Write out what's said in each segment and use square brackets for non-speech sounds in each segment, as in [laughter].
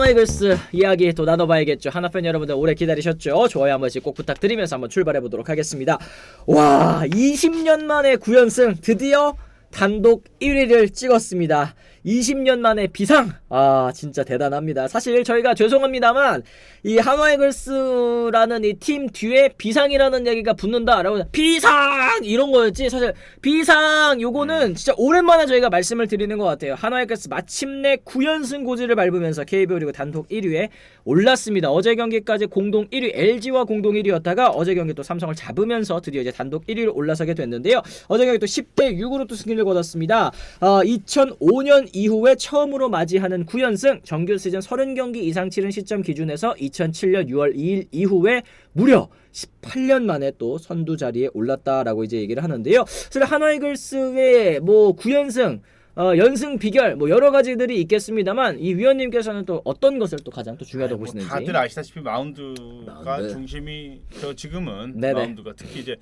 하나이글스 이야기 또 나눠봐야겠죠. 하나팬 여러분들 오래 기다리셨죠? 좋아요 한 번씩 꼭 부탁드리면서 한번 출발해 보도록 하겠습니다. 와, 20년 만에 9연승 드디어 단독 1위를 찍었습니다. 20년 만에 비상! 아, 진짜 대단합니다. 사실 저희가 죄송합니다만, 이 하나이글스라는 이 팀 뒤에 비상이라는 얘기가 붙는다라고, 비상! 이런 거였지. 사실, 비상! 요거는 진짜 오랜만에 저희가 말씀을 드리는 것 같아요. 하나이글스 마침내 9연승 고지를 밟으면서 KBO 리그 단독 1위에 올랐습니다. 어제 경기까지 공동 1위, LG와 공동 1위였다가 어제 경기 또 삼성을 잡으면서 드디어 이제 단독 1위로 올라서게 됐는데요. 어제 경기 또 10대 6으로 또 승리를 거뒀습니다. 어, 2005년 이후에 처음으로 맞이하는 9연승, 정규 시즌 30경기 이상 치른 시점 기준에서 2007년 6월 2일 이후에 무려 18년 만에 또 선두 자리에 올랐다라고 이제 얘기를 하는데요. 사실 한화이글스의 뭐 9연승 어, 연승 비결 뭐 여러 가지들이 있겠습니다만 이 위원님께서는 또 어떤 것을 또 가장 또 중요하다고 뭐 보시는지 다들 아시다시피 마운드가 마운드. 중심이 저 지금은 네네. 마운드가 특히 이제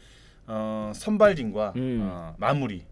어, 선발진과 음. 어, 마무리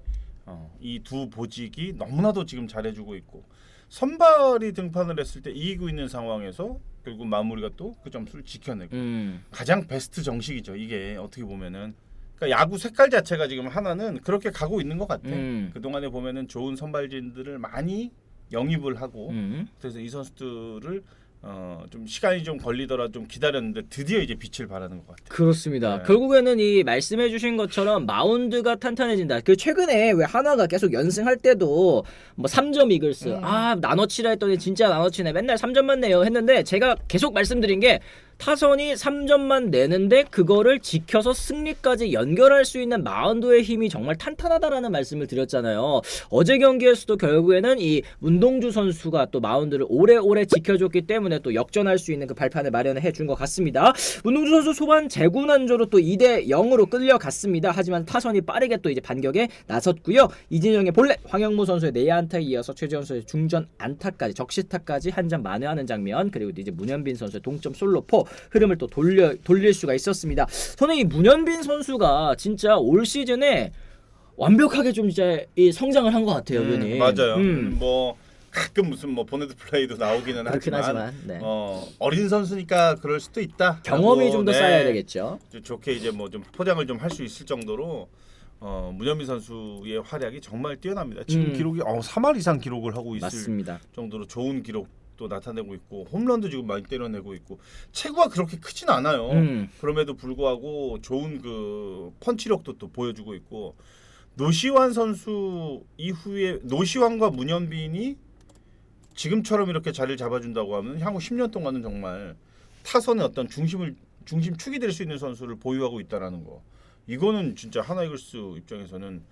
어, 이두 보직이 너무나도 지금 잘해주고 있고 선발이 등판을 했을 때 이기고 있는 상황에서 결국 마무리가 또 그 점수를 지켜내고 음. 가장 베스트 정식이죠 이게 어떻게 보면은 그러니까 야구 색깔 자체가 지금 하나는 그렇게 가고 있는 것 같아 음. 그 동안에 보면은 좋은 선발진들을 많이 영입을 하고 음. 그래서 이 선수들을 어, 좀 시간이 좀 걸리더라 좀 기다렸는데 드디어 이제 빛을 발하는 것 같아요. 그렇습니다. 네. 결국에는 이 말씀해주신 것처럼 마운드가 탄탄해진다. 그 최근에 왜 하나가 계속 연승할 때도 뭐 3점 이글스 음. 아 나눠치라 했더니 진짜 나눠치네 맨날 3점만 내요 했는데 제가 계속 말씀드린 게 타선이 3점만 내는데 그거를 지켜서 승리까지 연결할 수 있는 마운드의 힘이 정말 탄탄하다라는 말씀을 드렸잖아요. 어제 경기에서도 결국에는 이 문동주 선수가 또 마운드를 오래오래 지켜줬기 때문에 또 역전할 수 있는 그 발판을 마련해 준 것 같습니다. 문동주 선수 소반 재구난조로 또 2대 0으로 끌려갔습니다. 하지만 타선이 빠르게 또 이제 반격에 나섰고요. 이진영의 볼넷, 황영무 선수의 내야 안타에 이어서 최재원 선수의 중전 안타까지 적시타까지 한 점 만회하는 장면 그리고 이제 문현빈 선수의 동점 솔로포 흐름을 또 돌려 돌릴 수가 있었습니다. 저는 이 문현빈 선수가 진짜 올 시즌에 완벽하게 좀 이제 이 성장을 한 것 같아요, 음, 윤이. 맞아요. 음. 뭐 가끔 무슨 뭐 보네드 플레이도 나오기는 하지만, 하지만 네. 어, 어린 선수니까 그럴 수도 있다. 경험이 라고, 좀더 네, 쌓여야 되겠죠. 좀 좋게 이제 뭐 좀 포장을 좀 할 수 있을 정도로 어, 문현민 선수의 활약이 정말 뛰어납니다. 지금 음. 기록이 어, 3할 이상 기록을 하고 있을 맞습니다. 정도로 좋은 기록 도 나타내고 있고 홈런도 지금 많이 때려내고 있고 체구가 그렇게 크진 않아요. 음. 그럼에도 불구하고 좋은 그 펀치력도 또 보여주고 있고 노시환 선수 이후에 노시환과 문현빈이 지금처럼 이렇게 자리를 잡아준다고 하면 향후 10년 동안은 정말 타선의 어떤 중심을 중심축이 될 수 있는 선수를 보유하고 있다라는 거 이거는 진짜 하나이글스 입장에서는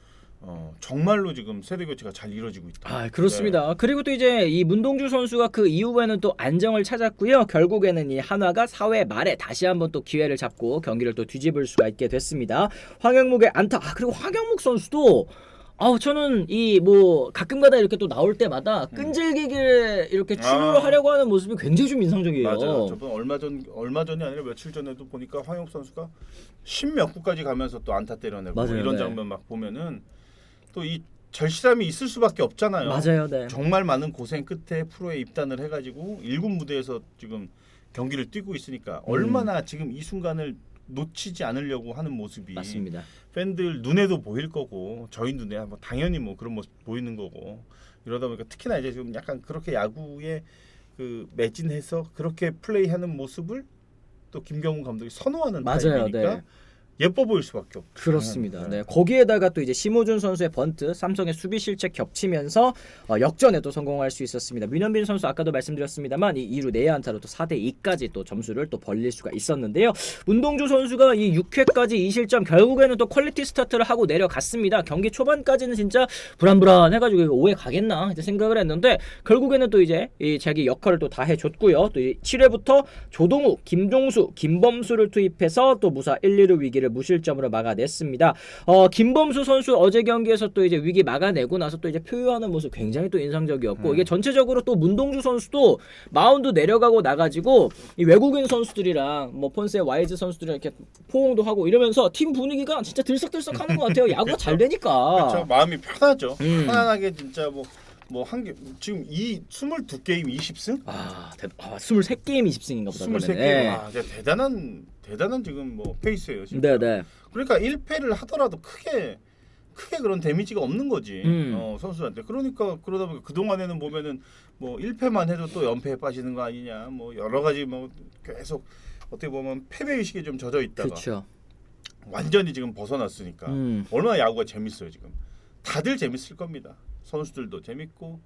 어, 정말로 지금 세대 교체가 잘 이루어지고 있다. 아 그렇습니다. 그리고 또 이제 이 문동주 선수가 그 이후에는 또 안정을 찾았고요. 결국에는 이 한화가 4회 말에 다시 한번 또 기회를 잡고 경기를 또 뒤집을 수가 있게 됐습니다. 황영묵의 안타. 아, 그리고 황영묵 선수도 아우 저는 이 뭐 가끔가다 이렇게 또 나올 때마다 끈질기게 이렇게 음. 아. 하려고 하는 모습이 굉장히 좀 인상적이에요. 맞아요. 저번 얼마 전 얼마 전이 아니라 며칠 전에도 보니까 황영 선수가 십몇 구까지 가면서 또 안타 때려내고 맞아요, 이런 네. 장면 막 보면은 또 이 절실함이 있을 수밖에 없잖아요. 맞아요, 네. 정말 많은 고생 끝에 프로에 입단을 해가지고 일군 무대에서 지금 경기를 뛰고 있으니까 음. 얼마나 지금 이 순간을 놓치지 않으려고 하는 모습이 맞습니다. 팬들 눈에도 보일 거고 저희 눈에 뭐 당연히 뭐 그런 모습 보이는 거고 이러다 보니까 특히나 이제 지금 약간 그렇게 야구에 그 매진해서 그렇게 플레이하는 모습을 또 김경훈 감독이 선호하는 맞아요, 타입이니까 네. 예뻐 보일 수밖에 없죠. 그렇습니다. 음, 네. 거기에다가 또 이제 심호준 선수의 번트, 삼성의 수비 실책 겹치면서 어, 역전에도 성공할 수 있었습니다. 민현빈 선수 아까도 말씀드렸습니다만 이 2루 내야 안타로 또 4대 2까지 또 점수를 또 벌릴 수가 있었는데요. 문동주 선수가 이 6회까지 2실점 결국에는 또 퀄리티 스타트를 하고 내려갔습니다. 경기 초반까지는 진짜 불안불안 해 가지고 이거 5회 가겠나 이제 생각을 했는데 결국에는 또 이제 이 자기 역할을 또 다 해 줬고요. 또 7회부터 조동우, 김종수, 김범수를 투입해서 또 무사 1, 2루 위기를 무실점으로 막아냈습니다. 어, 김범수 선수 어제 경기에서 또 이제 위기 막아내고 나서 또 이제 표효하는 모습 굉장히 또 인상적이었고 음. 이게 전체적으로 또 문동주 선수도 마운드 내려가고 나가지고 이 외국인 선수들이랑 뭐 폰세 와이즈 선수들이랑 이렇게 포옹도 하고 이러면서 팀 분위기가 진짜 들썩들썩하는 것 같아요. 야구가 잘 되니까. 그렇죠. 마음이 편하죠. 음. 편안하게 진짜 뭐 뭐한개 지금 이 22게임 20승? 아, 대, 아 23게임 20승인가 보다. 23게임. 그러면은. 아, 대단한 대단한 지금 뭐 페이스예요, 진짜. 네, 네. 그러니까 1패를 하더라도 크게 크게 그런 데미지가 없는 거지. 음. 어, 선수한테. 그러니까 그러다 보니까 그 동안에는 보면은 뭐 1패만 해도 또 연패에 빠지는 거 아니냐. 뭐 여러 가지 뭐 계속 어떻게 보면 패배 의식에 좀 젖어 있다가 그렇죠. 완전히 지금 벗어났으니까 음. 얼마나 야구가 재밌어요 지금 다들 재밌을 겁니다 선수들도 재밌고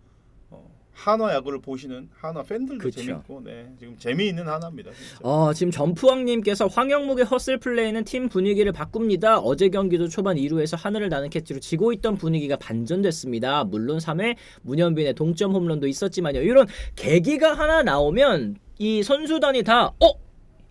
어, 한화 야구를 보시는 한화 팬들도 그쵸. 재밌고 네 지금 재미있는 한화입니다 진짜. 어, 지금 점프왕님께서 황영묵의 허슬 플레이는 팀 분위기를 바꿉니다. 어제 경기도 초반 2루에서 하늘을 나는 캐치로 지고 있던 분위기가 반전됐습니다. 물론 3회 문현빈의 동점 홈런도 있었지만요. 이런 계기가 하나 나오면 이 선수단이 다 어?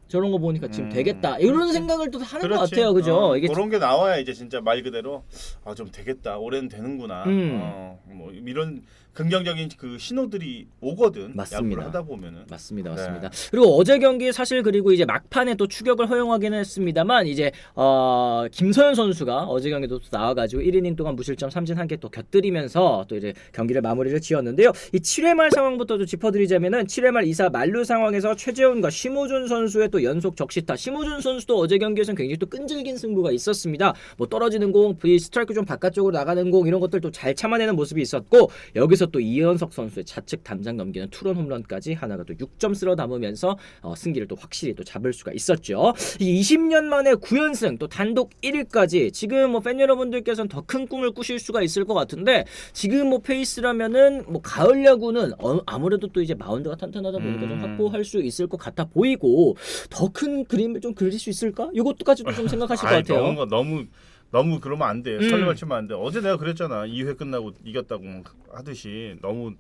저런 거 보니까 지금 음, 되겠다. 이런. 생각을 또 하는 것 그렇지. 같아요. 그죠? 어, 이게 그런 게 나와야 이제 진짜 말 그대로 아 좀 되겠다 올해는 되는구나 음. 어, 뭐 이런 긍정적인 그 신호들이 오거든 맞습니다. 하다 보면은 맞습니다, 네. 맞습니다. 그리고 어제 경기 사실 그리고 이제 막판에 또 추격을 허용하기는 했습니다만 이제 어, 김서현 선수가 어제 경기도 또 나와가지고 1이닝 동안 무실점 삼진 한 개 또 곁들이면서 또 이제 경기를 마무리를 지었는데요. 이 7회 말 상황부터 좀 짚어드리자면은 7회 말 2사 만루 상황에서 최재훈과 심우준 선수의 또 연속 적시타. 심우준 선수도 어제 경기에서는 굉장히 또 끈질긴 승부가 있었습니다. 뭐 떨어지는 공, 이 스트라이크 좀 바깥쪽으로 나가는 공 이런 것들 또 잘 참아내는 모습이 있었고 여기서 또 이현석 선수의 좌측 담장 넘기는 투런 홈런까지 하나가 또 6점 쓸어 담으면서 어, 승기를 또 확실히 또 잡을 수가 있었죠. 이 20년 만에 9연승 또 단독 1위까지 지금 뭐 팬 여러분들께서는 더 큰 꿈을 꾸실 수가 있을 것 같은데 지금 뭐 페이스라면은 뭐 가을 야구는 어, 아무래도 또 이제 마운드가 탄탄하다 보니까 좀 음. 확보할 수 있을 것 같아 보이고 더 큰 그림을 좀 그릴 수 있을까? 이것도까지도 좀 [laughs] 생각하실 것 같아요. 너무 너무 너무 그러면 안 돼. 음. 설레발 치면 안 돼. 어제 내가 그랬잖아. 2회 끝나고 이겼다고 하듯이 너무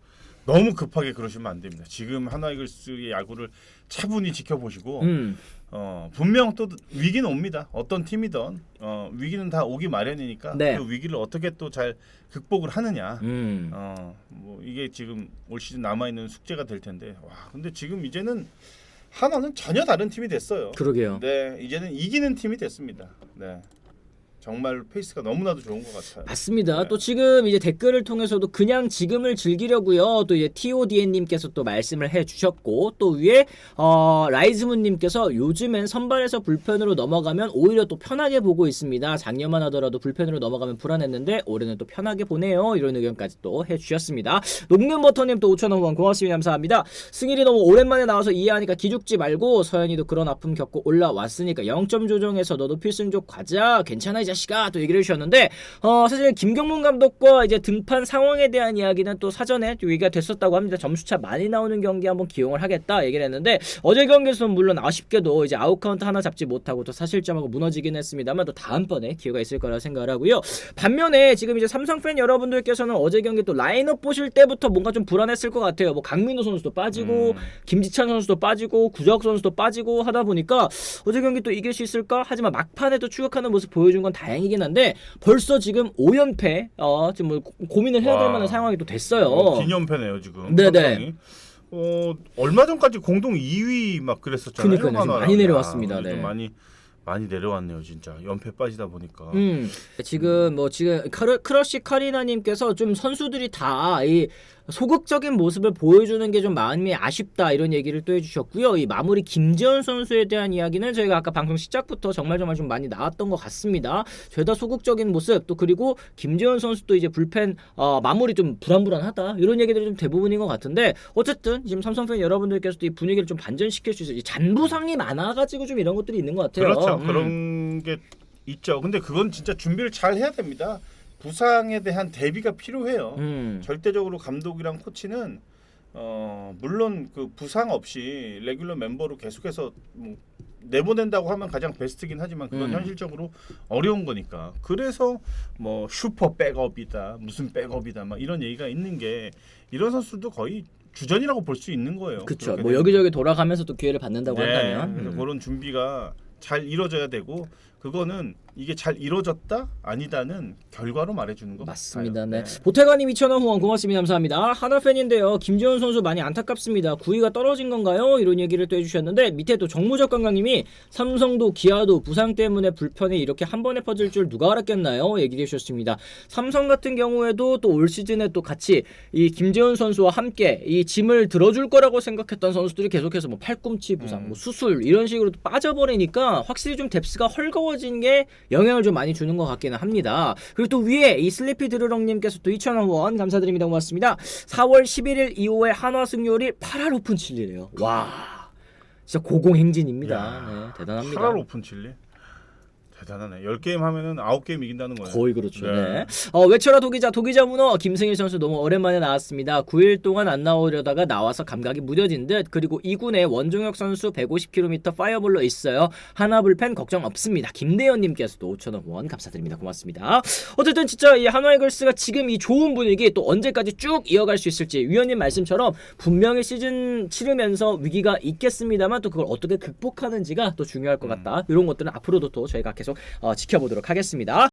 너무 급하게 그러시면 안 됩니다. 지금 하나 이글스의 야구를 차분히 지켜보시고 음. 어, 분명 또 위기는 옵니다. 어떤 팀이든 어, 위기는 다 오기 마련이니까 네. 그 위기를 어떻게 또 잘 극복을 하느냐. 음. 어, 뭐 이게 지금 올 시즌 남아 있는 숙제가 될 텐데. 와, 근데 지금 이제는 하나는 전혀 다른 팀이 됐어요. 그러게요. 네, 이제는 이기는 팀이 됐습니다. 네. 정말 페이스가 너무나도 좋은 것 같아요. 맞습니다. 네. 또 지금 이제 댓글을 통해서도 그냥 지금을 즐기려고요. 또 이제 TODN님께서 또 말씀을 해주셨고 또 위에 어, 라이즈문님께서 요즘엔 선발에서 불펜으로 넘어가면 오히려 또 편하게 보고 있습니다. 작년만 하더라도 불펜으로 넘어가면 불안했는데 올해는 또 편하게 보네요. 이런 의견까지 또 해주셨습니다. 녹는 버터님 또 5천원 후원 고맙습니다. 감사합니다. 승일이 너무 오랜만에 나와서 이해하니까 기죽지 말고 서현이도 그런 아픔 겪고 올라왔으니까 0점 조정해서 너도 필승족 가자. 괜찮아 이 자식아 또 얘기를 해주셨는데 어 사실 김경문 감독과 이제 등판 상황에 대한 이야기는 또 사전에 좀 얘기가 됐었다고 합니다. 점수차 많이 나오는 경기 한번 기용을 하겠다 얘기를 했는데 어제 경기에서는 물론 아쉽게도 이제 아웃 카운트 하나 잡지 못하고 또 사실점하고 무너지긴 했습니다만 또 다음번에 기회가 있을 거라 생각을 하고요. 반면에 지금 이제 삼성 팬 여러분들께서는 어제 경기 또 라인업 보실 때부터 뭔가 좀 불안했을 것 같아요. 뭐 강민호 선수도 빠지고 음. 김지찬 선수도 빠지고 구적 선수도 빠지고 하다 보니까 어제 경기 또 이길 수 있을까? 하지만 막판에 또 추격하는 모습 보여준 건 다행 이긴 한데 벌써 지금 5연패 어 지금 뭐 고- 고민을 해야 될 와. 만한 상황이 또 됐어요. 어, 기념패네요 지금. 네네. 삼성이. 어 얼마 전까지 공동 2위 막 그랬었잖아요. 그니까요, 지금 하나랑. 많이 내려왔습니다. 좀 네. 많이 많이 내려왔네요 진짜. 연패 빠지다 보니까. 음 지금 뭐 지금 크러, 크러쉬 카리나님께서 좀 선수들이 다 이 소극적인 모습을 보여주는 게 좀 마음이 아쉽다 이런 얘기를 또 해주셨고요. 이 마무리 김재현 선수에 대한 이야기는 저희가 아까 방송 시작부터 정말 정말 좀 많이 나왔던 것 같습니다. 죄다 소극적인 모습 또 그리고 김재현 선수도 이제 불펜 어, 마무리 좀 불안불안하다 이런 얘기들이 좀 대부분인 것 같은데 어쨌든 지금 삼성 팬 여러분들께서도 이 분위기를 좀 반전시킬 수 있어. 이 잔부상이 많아가지고 좀 이런 것들이 있는 것 같아요. 그렇죠. 음. 그런 게 있죠. 근데 그건 진짜 준비를 잘 해야 됩니다. 부상에 대한 대비가 필요해요. 음. 절대적으로 감독이랑 코치는 어 물론 그 부상 없이 레귤러 멤버로 계속해서 뭐 내보낸다고 하면 가장 베스트긴 하지만 그건 음. 현실적으로 어려운 거니까 그래서 뭐 슈퍼 백업이다 무슨 백업이다 막 이런 얘기가 있는 게 이런 선수도 거의 주전이라고 볼 수 있는 거예요. 그렇죠. 뭐 되면. 여기저기 돌아가면서 또 기회를 받는다고 네, 한다면. 음. 그런 준비가 잘 이루어져야 되고 그거는 이게 잘 이루어졌다 아니다는 결과로 말해주는 거 맞습니다. 같아요. 네. 보태관님 2,000원 후원 고맙습니다. 감사합니다. 하나 팬인데요. 김재원 선수 많이 안타깝습니다. 구위가 떨어진 건가요? 이런 얘기를 또 해주셨는데 밑에 또 정무적 관광님이 삼성도 기아도 부상 때문에 불편이 이렇게 한 번에 퍼질 줄 누가 알았겠나요? 얘기해 주셨습니다. 삼성 같은 경우에도 또 올 시즌에 또 같이 이 김재원 선수와 함께 이 짐을 들어줄 거라고 생각했던 선수들이 계속해서 뭐 팔꿈치 부상, 음. 뭐 수술 이런 식으로 또 빠져버리니까 확실히 좀 뎁스가 헐거워 진 게 영향을 좀 많이 주는 것 같기는 합니다. 그리고 또 위에 이 슬리피 드르렁님께서 또 2,000원 후원 감사드립니다. 고맙습니다. 4월 11일 이후에 한화 승률이 8할 오픈 7리래요. 와, 진짜 고공행진입니다. 야, 네, 대단합니다. 8할 오픈 칠리 대단하네. 10게임 하면은 9게임 이긴다는 거예요. 거의 그렇죠. 네. 네. 어, 외쳐라 도기자 도기자 문어 김승일 선수 너무 오랜만에 나왔습니다. 9일 동안 안 나오려다가 나와서 감각이 무뎌진 듯 그리고 2군에 원종혁 선수 150km 파이어볼로 있어요. 하나 불펜 걱정 없습니다. 김대현 님께서도 5천원 후원 감사드립니다. 고맙습니다. 어쨌든 진짜 이 한화이글스가 지금 이 좋은 분위기 또 언제까지 쭉 이어갈 수 있을지 위원님 말씀처럼 분명히 시즌 치르면서 위기가 있겠습니다만 또 그걸 어떻게 극복하는지가 또 중요할 것 같다. 이런 것들은 앞으로도 또 저희가 계속 어, 지켜보도록 하겠습니다.